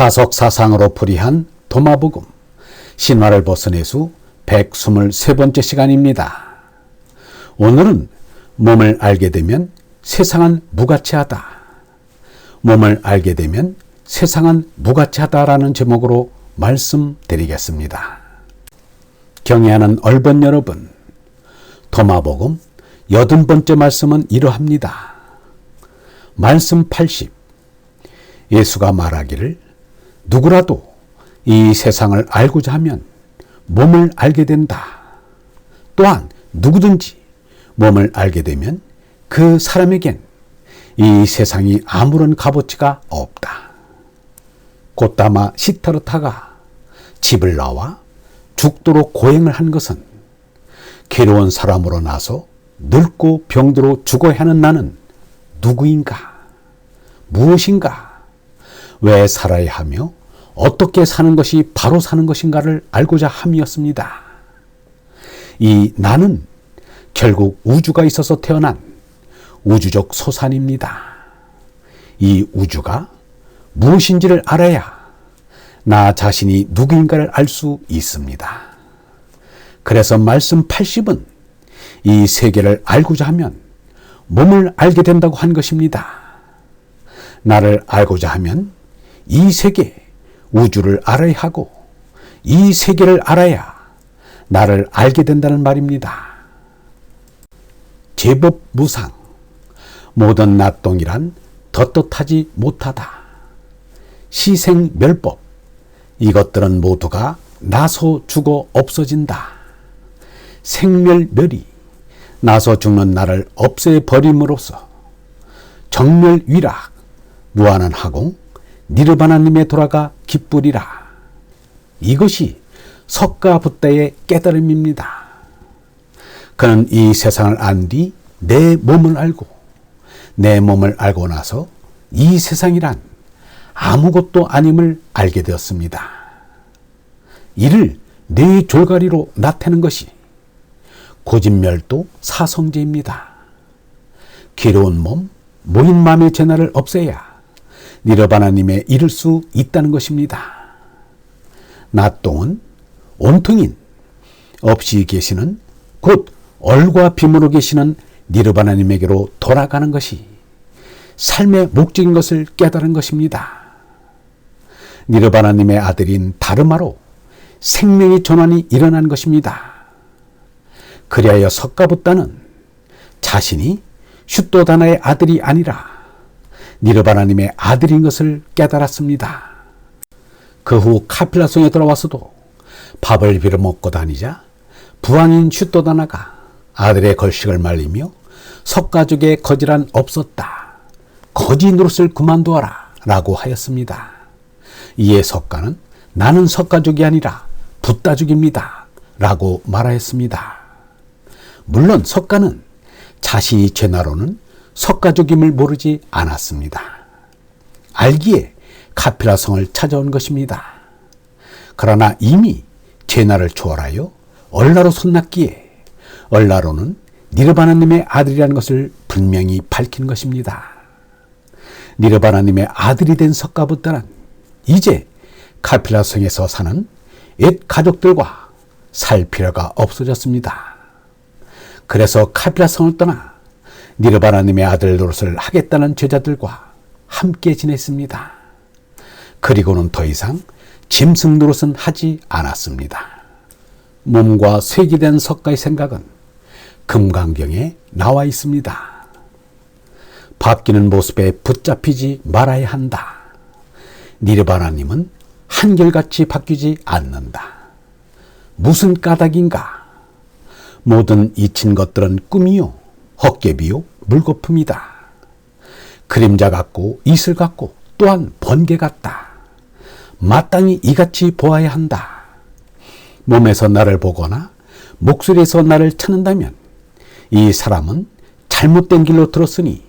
파석사상으로 풀이한 도마복음 신화를 벗어내 수 123번째 시간입니다. 오늘은 몸을 알게 되면 세상은 무가치하다. 몸을 알게 되면 세상은 무가치하다라는 제목으로 말씀드리겠습니다. 경애하는 얼번 여러분, 도마복음 여든 번째 말씀은 이러합니다. 말씀 80. 예수가 말하기를 누구라도 이 세상을 알고자 하면 몸을 알게 된다. 또한 누구든지 몸을 알게 되면 그 사람에겐 이 세상이 아무런 값어치가 없다. 곧다마 시타르타가 집을 나와 죽도록 고행을 한 것은 괴로운 사람으로 나서 늙고 병들어 죽어야 하는 나는 누구인가? 무엇인가? 왜 살아야 하며 어떻게 사는 것이 바로 사는 것인가를 알고자 함이었습니다. 이 나는 결국 우주가 있어서 태어난 우주적 소산입니다. 이 우주가 무엇인지를 알아야 나 자신이 누구인가를 알 수 있습니다. 그래서 말씀 80은 이 세계를 알고자 하면 몸을 알게 된다고 한 것입니다. 나를 알고자 하면 이 세계, 우주를 알아야 하고 이 세계를 알아야 나를 알게 된다는 말입니다. 제법 무상, 모든 나똥이란 덧덧하지 못하다. 시생 멸법, 이것들은 모두가 나서 죽어 없어진다. 생멸멸이, 나서 죽는 나를 없애버림으로써 정멸위락, 무한한 하공, 니르바나님에 돌아가 기쁘리라. 이것이 석가부다의 깨달음입니다. 그는 이 세상을 안 뒤 내 몸을 알고 내 몸을 알고 나서 이 세상이란 아무것도 아님을 알게 되었습니다. 이를 네 졸가리로 나타내는 것이 고진멸도 사성제입니다. 괴로운 몸, 모인 마음의 재난을 없애야 니르바나님에 이를 수 있다는 것입니다. 나똥은 온통인 없이 계시는 곧 얼과 비으로 계시는 니르바나님에게로 돌아가는 것이 삶의 목적인 것을 깨달은 것입니다. 니르바나님의 아들인 다르마로 생명의 전환이 일어난 것입니다. 그리하여 석가부다는 자신이 슈토다나의 아들이 아니라 니르바나님의 아들인 것을 깨달았습니다. 그 후 카필라성에 들어와서도 밥을 빌어먹고 다니자 부왕인 슈토다나가 아들의 걸식을 말리며 석가족의 거지란 없었다. 거지 노릇을 그만두어라 라고 하였습니다. 이에 석가는 나는 석가족이 아니라 붓다족입니다 라고 말하였습니다. 물론 석가는 자신이 죄나로는 석가족임을 모르지 않았습니다. 알기에 카피라 성을 찾아온 것입니다. 그러나 이미 제나를 초월하여 얼라로 손났기에 얼라로는 니르바나님의 아들이라는 것을 분명히 밝힌 것입니다. 니르바나님의 아들이 된 석가부다는 이제 카필라 성에서 사는 옛 가족들과 살 필요가 없어졌습니다. 그래서 카필라 성을 떠나 니르바나님의 아들 노릇을 하겠다는 제자들과 함께 지냈습니다. 그리고는 더 이상 짐승 노릇은 하지 않았습니다. 몸과 쇠기된 석가의 생각은 금강경에 나와 있습니다. 바뀌는 모습에 붙잡히지 말아야 한다. 니르바나님은 한결같이 바뀌지 않는다. 무슨 까닭인가? 모든 잊힌 것들은 꿈이요, 헛개비요, 물거품이다. 그림자 같고 이슬 같고 또한 번개 같다. 마땅히 이같이 보아야 한다. 몸에서 나를 보거나 목소리에서 나를 찾는다면 이 사람은 잘못된 길로 들었으니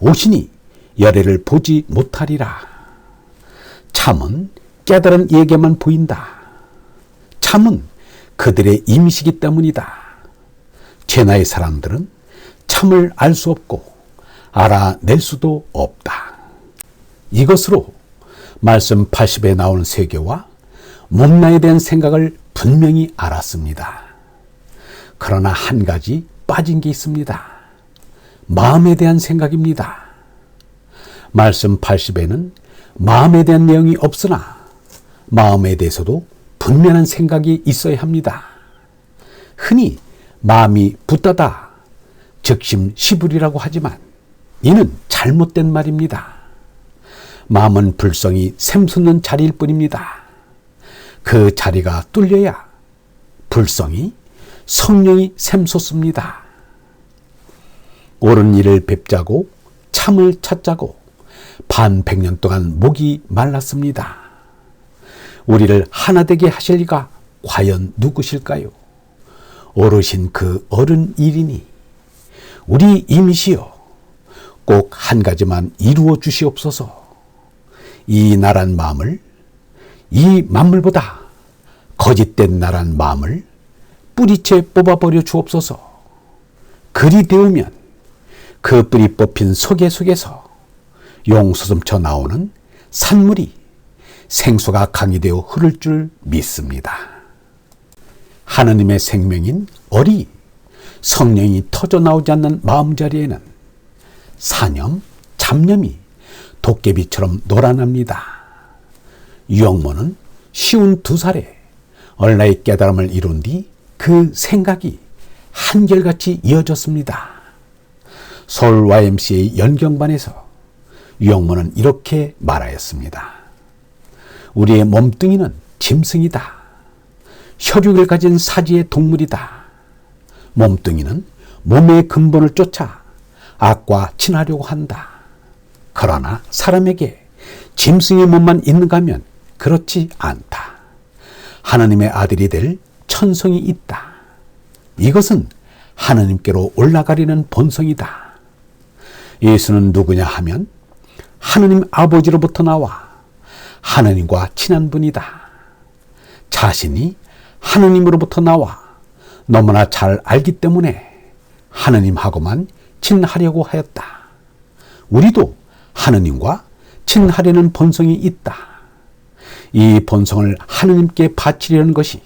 오시니 열애를 보지 못하리라. 참은 깨달은 이에게만 보인다. 참은 그들의 임시기 때문이다. 제나의 사람들은 참을 알 수 없고 알아낼 수도 없다. 이것으로 말씀 80에 나오는 세계와 몸나에 대한 생각을 분명히 알았습니다. 그러나 한 가지 빠진 게 있습니다. 마음에 대한 생각입니다. 말씀 80에는 마음에 대한 내용이 없으나 마음에 대해서도 분명한 생각이 있어야 합니다. 흔히 마음이 붙다다 즉심 시불이라고 하지만 이는 잘못된 말입니다. 마음은 불성이 샘솟는 자리일 뿐입니다. 그 자리가 뚫려야 불성이 성령이 샘솟습니다. 옳은 일을 뵙자고 참을 찾자고 반백년 동안 목이 말랐습니다. 우리를 하나 되게 하실 리가 과연 누구실까요? 오르신 그 어른 일이니 우리 임시여 꼭 한 가지만 이루어 주시옵소서. 이 나란 마음을 이 만물보다 거짓된 나란 마음을 뿌리채 뽑아버려 주옵소서. 그리 되우면 그 뿌리 뽑힌 속에 속에서 용수섬쳐 나오는 산물이 생수가 강이 되어 흐를 줄 믿습니다. 하느님의 생명인 어리 성령이 터져 나오지 않는 마음 자리에는 사념, 잡념이 도깨비처럼 놀아납니다. 유영모는 쉬운 두 살에 얼라의 깨달음을 이룬 뒤 그 생각이 한결같이 이어졌습니다. 서울 YMCA 연경반에서 유영모는 이렇게 말하였습니다. 우리의 몸뚱이는 짐승이다. 혈육을 가진 사지의 동물이다. 몸뚱이는 몸의 근본을 쫓아 악과 친하려고 한다. 그러나 사람에게 짐승의 몸만 있는가 하면 그렇지 않다. 하나님의 아들이 될 천성이 있다. 이것은 하나님께로 올라가려는 본성이다. 예수는 누구냐 하면 하느님 아버지로부터 나와 하느님과 친한 분이다. 자신이 하느님으로부터 나와 너무나 잘 알기 때문에 하느님하고만 친하려고 하였다. 우리도 하느님과 친하려는 본성이 있다. 이 본성을 하느님께 바치려는 것이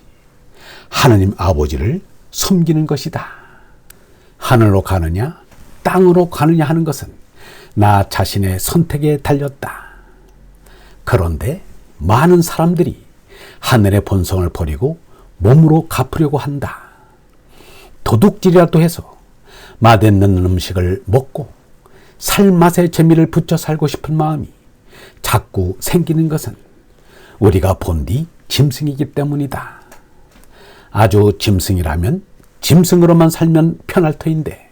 하느님 아버지를 섬기는 것이다. 하늘로 가느냐, 땅으로 가느냐 하는 것은 나 자신의 선택에 달렸다. 그런데 많은 사람들이 하늘의 본성을 버리고 몸으로 갚으려고 한다. 도둑질이라도 해서 맛있는 음식을 먹고 살맛의 재미를 붙여 살고 싶은 마음이 자꾸 생기는 것은 우리가 본뒤 짐승이기 때문이다. 아주 짐승이라면 짐승으로만 살면 편할 터인데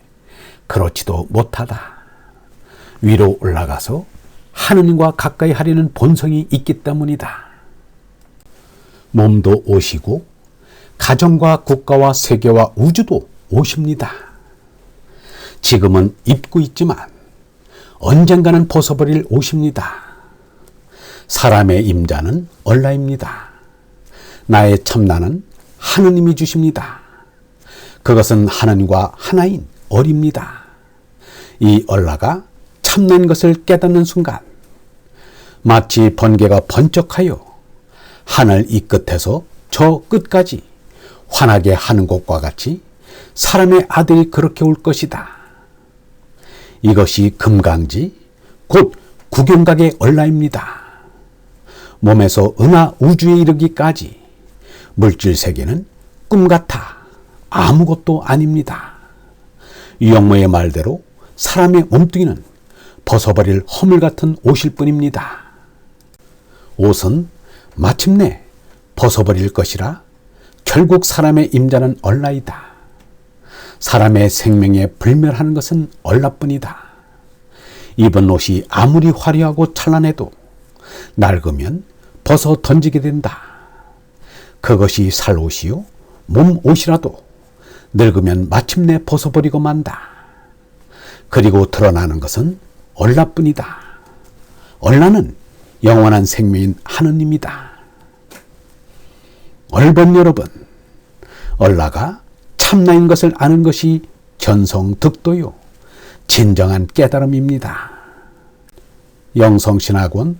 그렇지도 못하다. 위로 올라가서 하느님과 가까이 하려는 본성이 있기 때문이다. 몸도 오시고 가정과 국가와 세계와 우주도 오십니다. 지금은 입고 있지만 언젠가는 벗어버릴 옷입니다. 사람의 임자는 얼라입니다. 나의 참나는 하느님이 주십니다. 그것은 하나님과 하나인 얼입니다. 이 얼라가 참된 것을 깨닫는 순간 마치 번개가 번쩍하여 하늘 이 끝에서 저 끝까지 환하게 하는 것과 같이 사람의 아들이 그렇게 올 것이다. 이것이 금강지 곧 구경각의 얼라입니다. 몸에서 은하 우주에 이르기까지 물질 세계는 꿈 같아 아무것도 아닙니다. 유영모의 말대로 사람의 몸뚱이는 벗어버릴 허물 같은 옷일 뿐입니다. 옷은 마침내 벗어버릴 것이라 결국 사람의 임자는 얼라이다. 사람의 생명에 불멸하는 것은 얼라뿐이다. 입은 옷이 아무리 화려하고 찬란해도 낡으면 벗어 던지게 된다. 그것이 살 옷이요 몸 옷이라도 늙으면 마침내 벗어버리고 만다. 그리고 드러나는 것은 얼라뿐이다. 얼라는 영원한 생명인 하느님이다. 얼번 여러분, 얼라가 참나인 것을 아는 것이 견성 득도요, 진정한 깨달음입니다. 영성신학원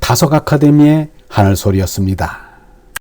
다석 아카데미의 하늘소리였습니다.